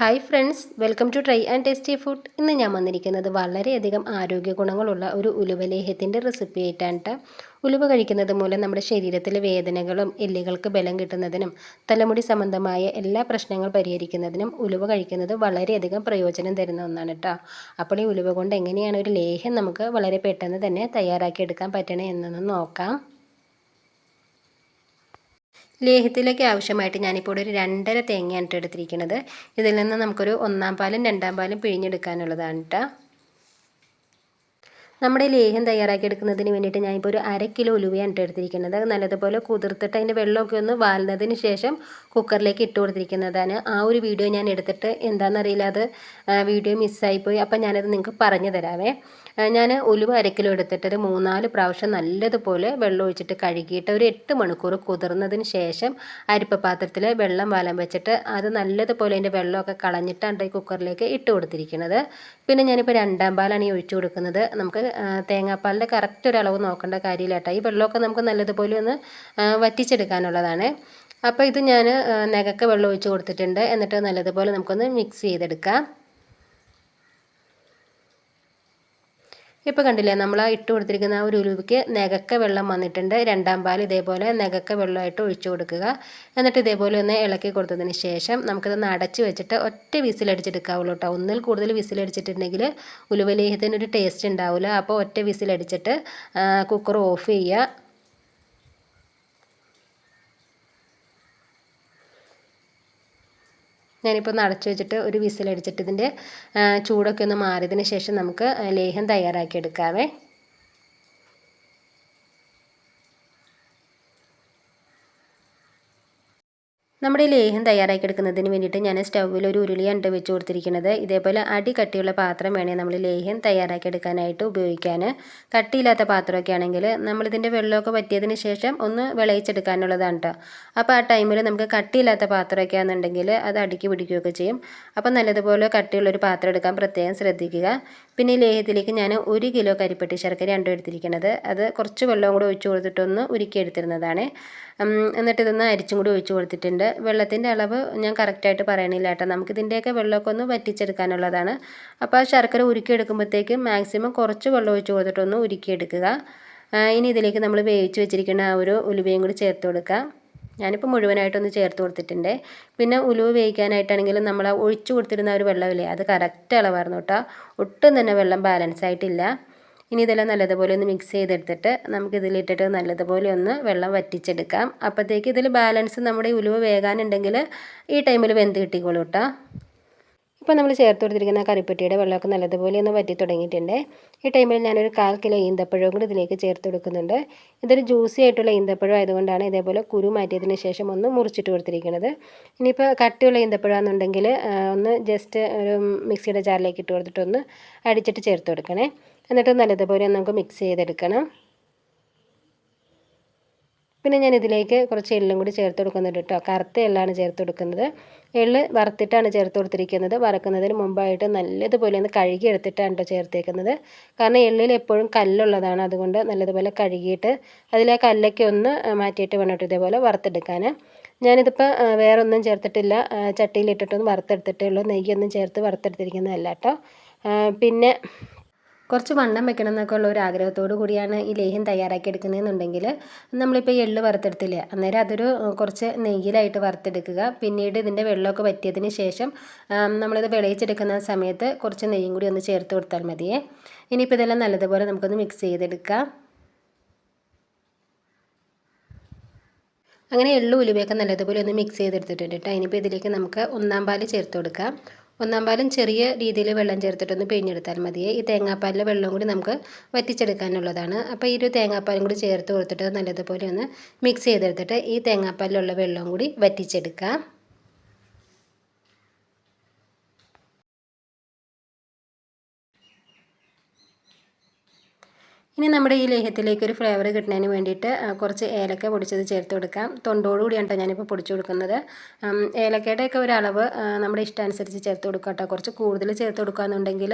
Hi friends welcome to try and tasty food ഇന്ന് ഞാൻ വന്നിരിക്കുന്നത് വളരെയധികം ആരോഗ്യ ഗുണങ്ങളുള്ള ഒരു ഉലുവലേഹ്യത്തിന്റെ റെസിപ്പി ആയിട്ടാണ്. ട്ടോ. ഉലുവ കഴിക്കുന്നത് മൂലം നമ്മുടെ ശരീരത്തിലെ വേദനകളും എല്ലുകൾക്ക് ബലം കിട്ടുന്നതിനും തലമുടി സംബന്ധമായ എല്ലാ പ്രശ്നങ്ങൾ പരിഹരിക്കുന്നതിനും ഉലുവ കഴിക്കുന്നത് വളരെയധികം പ്രയോജനം തരുന്ന ഒന്നാണ് കേട്ടോ അപ്പോൾ ഈ ഉലുവ കൊണ്ട് എങ്ങനെയാണ് ഒരു ലേഹ്യം നമുക്ക് വളരെ പെട്ടെന്ന് തന്നെ തയ്യാറാക്കിയെടുക്കാൻ പറ്റണേ എന്നൊന്ന് നോക്കാം. ലേഹ്യത്തിലേക്ക് ആവശ്യമായിട്ട് ഞാനിപ്പോൾ ഒരു രണ്ടര തേങ്ങയാണ് എടുത്തിരിക്കുന്നത്. ഇതിൽ നിന്ന് നമുക്കൊരു ഒന്നാം പാലും രണ്ടാം പാലും പിഴിഞ്ഞെടുക്കാനുള്ളതാണ് കേട്ടോ നമ്മുടെ ലേഹ്യം തയ്യാറാക്കി എടുക്കുന്നതിന് വേണ്ടിയിട്ട് ഞാനിപ്പോൾ ഒരു അര കിലോ ഉലുവയാണ് എടുത്തിരിക്കുന്നത്. നല്ലതുപോലെ കുതിർത്തിട്ട് അതിന്റെ വെള്ളമൊക്കെ ഒന്ന് വാലുന്നതിന് ശേഷം കുക്കറിലേക്ക് ഇട്ട് കൊടുത്തിരിക്കുന്നതാണ്. ആ ഒരു വീഡിയോ ഞാൻ എടുത്തിട്ട് എന്താണെന്നറിയില്ല അത് വീഡിയോ മിസ്സായിപ്പോയി അപ്പം ഞാനത് നിങ്ങൾക്ക് പറഞ്ഞു തരാവേ. ഞാൻ ഉലുവ അരക്കിലോ കിലോ എടുത്തിട്ട് ഒരു മൂന്നാൽ പ്രാവശ്യം നല്ലതുപോലെ വെള്ളം ഒഴിച്ചിട്ട് കഴുകിയിട്ട് ഒരു എട്ട് മണിക്കൂർ കുതിർന്നതിന് ശേഷം അരിപ്പ പാത്രത്തിൽ വെള്ളം വാലം വെച്ചിട്ട് അത് നല്ലതുപോലെ അതിന്റെ വെള്ളമൊക്കെ കളഞ്ഞിട്ടാണ് ഈ കുക്കറിലേക്ക് ഇട്ട് കൊടുത്തിരിക്കുന്നത് പിന്നെ ഞാനിപ്പോൾ രണ്ടാം പാലാണ് ഈ ഒഴിച്ചു കൊടുക്കുന്നത്. നമുക്ക് തേങ്ങാപ്പാലിന്റെ കറക്റ്റ് ഒരു അളവ് നോക്കേണ്ട കാര്യമില്ല കേട്ടോ ഈ വെള്ളമൊക്കെ നമുക്ക് നല്ലതുപോലെ ഒന്ന് വറ്റിച്ചെടുക്കാനുള്ളതാണ്. അപ്പോൾ ഇത് ഞാൻ നഗക്ക വെള്ളം ഒഴിച്ച് കൊടുത്തിട്ടുണ്ട്. എന്നിട്ട് നല്ലതുപോലെ നമുക്കൊന്ന് മിക്സ് ചെയ്തെടുക്കാം. ഇപ്പോൾ കണ്ടില്ലേ നമ്മൾ ഇട്ട് കൊടുത്തിരിക്കുന്ന ആ ഒരു ഉലുവയ്ക്ക് നികക്ക വെള്ളം വന്നിട്ടുണ്ട്. രണ്ടാം പാൽ ഇതേപോലെ നികക്ക വെള്ളമായിട്ട് ഒഴിച്ചു കൊടുക്കുക. എന്നിട്ട് ഇതേപോലെ ഒന്ന് ഇളക്കി കൊടുത്തതിന് ശേഷം നമുക്കിതൊന്ന് അടച്ച് വെച്ചിട്ട് ഒറ്റ വിസിലടിച്ചെടുക്കാവുള്ളൂ കേട്ടോ. ഒന്നിൽ കൂടുതൽ വിസിലടിച്ചിട്ടുണ്ടെങ്കിൽ ഉലുവലേഹത്തിന് ഒരു ടേസ്റ്റ് ഉണ്ടാവില്ല. അപ്പോൾ ഒറ്റ വിസിലടിച്ചിട്ട് കുക്കർ ഓഫ് ചെയ്യുക. ഞാനിപ്പോൾ ഒന്ന് അടച്ചു വെച്ചിട്ട് ഒരു വിസിലടിച്ചിട്ട് ഇതിന്റെ ചൂടൊക്കെ ഒന്ന് മാറിയതിന് ശേഷം നമുക്ക് ലേഹ്യം തയ്യാറാക്കി എടുക്കാവേ. നമ്മുടെ ഈ ലേഹ്യം തയ്യാറാക്കി എടുക്കുന്നതിന് വേണ്ടിയിട്ട് ഞാൻ സ്റ്റൗവിൽ ഒരു ഉരുളിയാണ് വെച്ച് കൊടുത്തിരിക്കുന്നത്. ഇതേപോലെ അടി കട്ടിയുള്ള പാത്രം വേണേൽ നമ്മൾ ലേഹ്യം തയ്യാറാക്കി എടുക്കാനായിട്ട് ഉപയോഗിക്കാൻ. കട്ടിയില്ലാത്ത പാത്രമൊക്കെ ആണെങ്കിൽ നമ്മളിതിന്റെ വെള്ളമൊക്കെ പറ്റിയതിന് ശേഷം ഒന്ന് വിളയിച്ചെടുക്കാനുള്ളതാണ് കേട്ടോ അപ്പോൾ ആ ടൈമിൽ നമുക്ക് കട്ടിയില്ലാത്ത പാത്രമൊക്കെ ആണെന്നുണ്ടെങ്കിൽ അത് അടുക്കി പിടിക്കുകയൊക്കെ ചെയ്യും. അപ്പോൾ നല്ലതുപോലെ കട്ടിയുള്ളൊരു പാത്രം എടുക്കാൻ പ്രത്യേകം ശ്രദ്ധിക്കുക. പിന്നെ ലേഹ്യത്തിലേക്ക് ഞാൻ ഒരു കിലോ കരിപ്പെട്ടി ശർക്കര രണ്ടും എടുത്തിരിക്കുന്നത്. അത് കുറച്ച് വെള്ളവും കൂടെ ഒഴിച്ചു കൊടുത്തിട്ടൊന്ന് ഉരുക്കി എടുത്തിരുന്നതാണ് എന്നിട്ട് ഇതൊന്ന് അരിച്ചും കൂടി ഒഴിച്ചു കൊടുത്തിട്ടുണ്ട്. വെള്ളത്തിന്റെ അളവ് ഞാൻ കറക്റ്റായിട്ട് പറയണില്ല കേട്ടോ. നമുക്കിതിന്റെയൊക്കെ വെള്ളമൊക്കെ ഒന്ന് വറ്റിച്ചെടുക്കാനുള്ളതാണ്. അപ്പോൾ ആ ശർക്കര ഉരുക്കിയെടുക്കുമ്പോഴത്തേക്കും മാക്സിമം കുറച്ച് വെള്ളം ഒഴിച്ച് കൊടുത്തിട്ടൊന്ന് ഉരുക്കിയെടുക്കുക. ഇനി ഇതിലേക്ക് നമ്മൾ വേവിച്ച് വെച്ചിരിക്കുന്ന ആ ഒരു ഉലുവയും കൂടി ചേർത്ത് കൊടുക്കുക. ഞാനിപ്പോൾ മുഴുവനായിട്ടൊന്ന് ചേർത്ത് കൊടുത്തിട്ടുണ്ട്. പിന്നെ ഉലുവ വേവിക്കാനായിട്ടാണെങ്കിൽ നമ്മൾ ഒഴിച്ചു കൊടുത്തിരുന്ന ഒരു വെള്ളമില്ലേ അത് കറക്റ്റ് അളവായിരുന്നു കേട്ടോ. ഒട്ടും തന്നെ വെള്ളം ബാലൻസ് ആയിട്ടില്ല. ഇനി ഇതെല്ലാം നല്ലതുപോലെ ഒന്ന് മിക്സ് ചെയ്തെടുത്തിട്ട് നമുക്ക് ഇതിലിട്ടിട്ട് നല്ലതുപോലെ ഒന്ന് വെള്ളം വറ്റിച്ചെടുക്കാം. അപ്പോഴത്തേക്ക് ഇതിൽ ബാലൻസ് നമ്മുടെ ഉലുവ വേകാനുണ്ടെങ്കിൽ ഈ ടൈമിൽ വെന്ത് കിട്ടിക്കോളൂ കേട്ടോ ഇപ്പോൾ നമ്മൾ ചേർത്ത് കൊടുത്തിരിക്കുന്ന കറിപ്പെട്ടിയുടെ വെള്ളമൊക്കെ നല്ലതുപോലെ ഒന്ന് വറ്റി തുടങ്ങിയിട്ടുണ്ട്. ഈ ടൈമിൽ ഞാനൊരു കാൽ കിലോ ഈന്തപ്പഴവും കൂടി ഇതിലേക്ക് ചേർത്ത് കൊടുക്കുന്നുണ്ട്. ഇതൊരു ജ്യൂസി ആയിട്ടുള്ള ഈന്തപ്പഴം ആയതുകൊണ്ടാണ് ഇതേപോലെ കുരു മാറ്റിയതിന് ശേഷം ഒന്ന് മുറിച്ചിട്ട് കൊടുത്തിരിക്കുന്നത്. ഇനിയിപ്പോൾ കട്ടിയുള്ള ഈന്തപ്പഴമാണെന്നുണ്ടെങ്കിൽ ഒന്ന് ജസ്റ്റ് ഒരു മിക്സിയുടെ ജാറിലേക്ക് ഇട്ട് കൊടുത്തിട്ടൊന്ന് അടിച്ചിട്ട് ചേർത്ത് കൊടുക്കണേ. എന്നിട്ട് നല്ലതുപോലെ നമുക്ക് മിക്സ് ചെയ്തെടുക്കണം. പിന്നെ ഞാൻ ഇതിലേക്ക് കുറച്ച് എള്ളും കൂടി ചേർത്ത് കൊടുക്കുന്നുണ്ട് കേട്ടോ. കറുത്ത എള്ളാണ് ചേർത്ത് കൊടുക്കുന്നത്. എള്ള് വറുത്തിട്ടാണ് ചേർത്ത് കൊടുത്തിരിക്കുന്നത്. വറക്കുന്നതിന് മുമ്പായിട്ട് നല്ലതുപോലെ ഒന്ന് കഴുകി എടുത്തിട്ടാണ് കേട്ടോ ചേർത്തേക്കുന്നത്. കാരണം എള്ളിൽ എപ്പോഴും കല്ലുള്ളതാണ്. അതുകൊണ്ട് നല്ലതുപോലെ കഴുകിയിട്ട് അതിലെ കല്ലൊക്കെ ഒന്ന് മാറ്റിയിട്ട് വേണം ഇതേപോലെ വറുത്തെടുക്കാൻ. ഞാനിതിപ്പോൾ വേറെ ഒന്നും ചേർത്തിട്ടില്ല. ചട്ടിയിലിട്ടിട്ടൊന്നും വറുത്തെടുത്തിട്ടേ ഉള്ളൂ. നെയ്യൊന്നും ചേർത്ത് വറുത്തെടുത്തിരിക്കുന്നതല്ല കേട്ടോ. പിന്നെ കുറച്ച് വണ്ണം വെക്കണം എന്നൊക്കെ ഉള്ള ഒരു ആഗ്രഹത്തോടു കൂടിയാണ് ഈ ലേഹ്യം തയ്യാറാക്കി എടുക്കുന്നതെന്നുണ്ടെങ്കിൽ നമ്മളിപ്പോൾ എള്ള് വറുത്തെടുത്തില്ലേ അന്നേരം അതൊരു കുറച്ച് നെയ്യിലായിട്ട് വറുത്തെടുക്കുക. പിന്നീട് ഇതിന്റെ വെള്ളമൊക്കെ വറ്റിയതിന് ശേഷം നമ്മളിത് വിളയിച്ചെടുക്കുന്ന സമയത്ത് കുറച്ച് നെയ്യും കൂടി ഒന്ന് ചേർത്ത് കൊടുത്താൽ മതിയേ. ഇനിയിപ്പോൾ ഇതെല്ലാം നല്ലതുപോലെ നമുക്കൊന്ന് മിക്സ് ചെയ്തെടുക്കാം. അങ്ങനെ എള്ളു ഉലുവയൊക്കെ നല്ലതുപോലെ ഒന്ന് മിക്സ് ചെയ്തെടുത്തിട്ടുണ്ട് കേട്ടോ. ഇനിയിപ്പോൾ ഇതിലേക്ക് നമുക്ക് ഒന്നാം പാൽ ചേർത്ത് കൊടുക്കാം. ഒന്നാം പാലും ചെറിയ രീതിയിൽ വെള്ളം ചേർത്തിട്ടൊന്ന് പിഴിഞ്ഞെടുത്താൽ മതിയേ. ഈ തേങ്ങാപ്പാലിലെ വെള്ളം കൂടി നമുക്ക് വറ്റിച്ചെടുക്കാനുള്ളതാണ്. അപ്പോൾ ഈ ഒരു തേങ്ങാപ്പാലും കൂടി ചേർത്ത് കൊടുത്തിട്ട് നല്ലതുപോലെ ഒന്ന് മിക്സ് ചെയ്തെടുത്തിട്ട് ഈ തേങ്ങാപ്പാലിലുള്ള വെള്ളം കൂടി വറ്റിച്ചെടുക്കാം. ഇനി നമ്മുടെ ഈ ലേഹ്യത്തിലേക്ക് ഒരു ഫ്ലേവർ കിട്ടുന്നതിന് വേണ്ടിയിട്ട് കുറച്ച് ഏലക്ക പൊടിച്ചത് ചേർത്ത് കൊടുക്കാം. തൊണ്ടോടുകൂടിയാണ് കേട്ടോ ഞാനിപ്പോൾ പൊടിച്ചു കൊടുക്കുന്നത്. ഏലക്കയുടെയൊക്കെ ഒരു അളവ് നമ്മുടെ ഇഷ്ടാനുസരിച്ച് ചേർത്ത് കൊടുക്കാം കേട്ടോ കുറച്ച് കൂടുതൽ ചേർത്ത് കൊടുക്കുകയെന്നുണ്ടെങ്കിൽ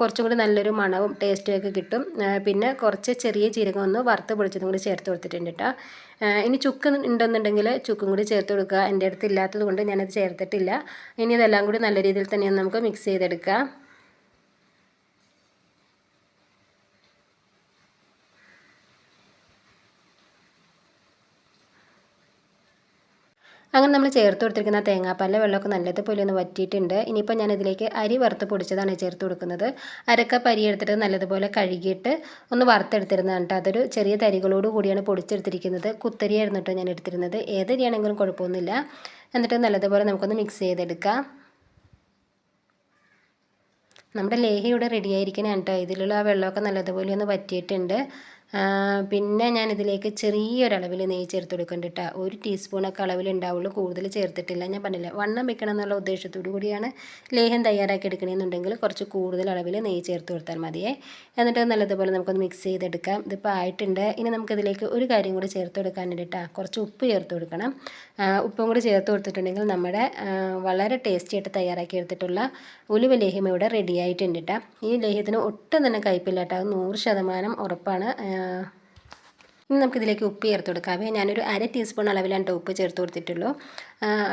കുറച്ചും കൂടി നല്ലൊരു മണവും ടേസ്റ്റും ഒക്കെ കിട്ടും. പിന്നെ കുറച്ച് ചെറിയ ജീരകം ഒന്ന് വറുത്ത് പൊടിച്ചതും കൂടി ചേർത്ത് കൊടുത്തിട്ടുണ്ട് കേട്ടോ ഇനി ചുക്ക് ഉണ്ടെന്നുണ്ടെങ്കിൽ ചുക്കും കൂടി ചേർത്ത് കൊടുക്കുക. എന്റെ അടുത്ത് ഇല്ലാത്തത് കൊണ്ട് ഞാനത് ചേർത്തിട്ടില്ല. ഇനി ഇതെല്ലാം കൂടി നല്ല രീതിയിൽ തന്നെ നമുക്ക് മിക്സ് ചെയ്തെടുക്കാം. അങ്ങനെ നമ്മൾ ചേർത്ത് കൊടുത്തിരിക്കുന്ന തേങ്ങാപ്പാലിലെ വെള്ളമൊക്കെ നല്ലതുപോലെ ഒന്ന് വറ്റിയിട്ടുണ്ട്. ഇനിയിപ്പോൾ ഞാൻ ഇതിലേക്ക് അരി വറുത്ത് പൊടിച്ചതാണ് ചേർത്ത് കൊടുക്കുന്നത്. അരക്കപ്പ് അരി എടുത്തിട്ട് നല്ലതുപോലെ കഴുകിയിട്ട് ഒന്ന് വറുത്തെടുത്തിരുന്നതാണ് കേട്ടോ. അതൊരു ചെറിയ തരികളോട് കൂടിയാണ് പൊടിച്ചെടുത്തിരിക്കുന്നത്. കുത്തരിയായിരുന്നു കേട്ടോ ഞാൻ എടുത്തിരുന്നത്. ഏതരിയാണെങ്കിലും കുഴപ്പമൊന്നുമില്ല. എന്നിട്ട് നല്ലതുപോലെ നമുക്കൊന്ന് മിക്സ് ചെയ്തെടുക്കാം. നമ്മുടെ ലേഹ്യം ഇവിടെ കേട്ടോ. ഇതിലുള്ള ആ വെള്ളമൊക്കെ നല്ലതുപോലെ ഒന്ന് വറ്റിയിട്ടുണ്ട്. പിന്നെ ഞാൻ ഇതിലേക്ക് ചെറിയൊരളവിൽ നെയ്യ് ചേർത്ത് കൊടുക്കുന്നുണ്ട് ഒരു ടീസ്പൂണൊക്കെ അളവിൽ ഉണ്ടാവുള്ളൂ കൂടുതൽ ചേർത്തിട്ടില്ല. ഞാൻ പറഞ്ഞില്ല വണ്ണം വെക്കണം എന്നുള്ള ഉദ്ദേശത്തോടു കൂടിയാണ് ലേഹ്യം തയ്യാറാക്കി എടുക്കണമെന്നുണ്ടെങ്കിൽ കുറച്ച് കൂടുതൽ അളവിൽ നെയ്യ് ചേർത്ത് കൊടുത്താൽ മതിയേ. എന്നിട്ട് നല്ലതുപോലെ നമുക്കൊന്ന് മിക്സ് ചെയ്തെടുക്കാം. ഇതിപ്പോൾ ആയിട്ടുണ്ട്. ഇനി നമുക്കിതിലേക്ക് ഒരു കാര്യം കൂടി ചേർത്ത് കൊടുക്കാനുണ്ട് കേട്ടോ കുറച്ച് ഉപ്പ് ചേർത്ത് കൊടുക്കണം. ഉപ്പും കൂടി ചേർത്ത് കൊടുത്തിട്ടുണ്ടെങ്കിൽ നമ്മുടെ വളരെ ടേസ്റ്റി ആയിട്ട് തയ്യാറാക്കി എടുത്തിട്ടുള്ള ഉലുവ ലേഹ്യം ഇവിടെ റെഡി ആയിട്ടുണ്ട് കേട്ടോ ഈ ലേഹ്യത്തിന് ഒട്ടും തന്നെ കയ്പില്ല കേട്ടോ നൂറ് ശതമാനം ഉറപ്പാണ്. ഇനി നമുക്കിതിലേക്ക് ഉപ്പ് ചേർത്ത് കൊടുക്കാവേ ഞാനൊരു അര ടീസ്പൂൺ അളവിലാണ് ഉപ്പ് ചേർത്ത് കൊടുത്തിട്ടുള്ളൂ.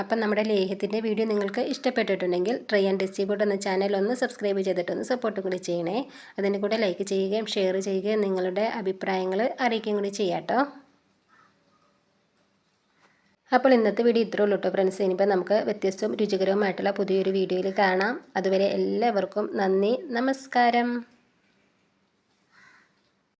അപ്പം നമ്മുടെ ലേഹ്യത്തിന്റെ വീഡിയോ നിങ്ങൾക്ക് ഇഷ്ടപ്പെട്ടിട്ടുണ്ടെങ്കിൽ ട്രൈ ആൻഡ് ഡിസ്ട്രിബ്യൂട്ട് എന്ന ചാനൽ ഒന്ന് സബ്സ്ക്രൈബ് ചെയ്തിട്ടൊന്ന് സപ്പോർട്ട് കൂടി ചെയ്യണേ. അതിന് കൂടെ ലൈക്ക് ചെയ്യുകയും ഷെയർ ചെയ്യുകയും നിങ്ങളുടെ അഭിപ്രായങ്ങൾ അറിയിക്കുകയും കൂടി ചെയ്യാട്ടോ അപ്പോൾ ഇന്നത്തെ വീഡിയോ ഇത്രേ ഉള്ളൂ കേട്ടോ ഫ്രണ്ട്സ് ഇനിയിപ്പോൾ നമുക്ക് വ്യത്യസ്തവും രുചികരവുമായിട്ടുള്ള പുതിയൊരു വീഡിയോയിൽ കാണാം. അതുവരെ എല്ലാവർക്കും നന്ദി. നമസ്കാരം.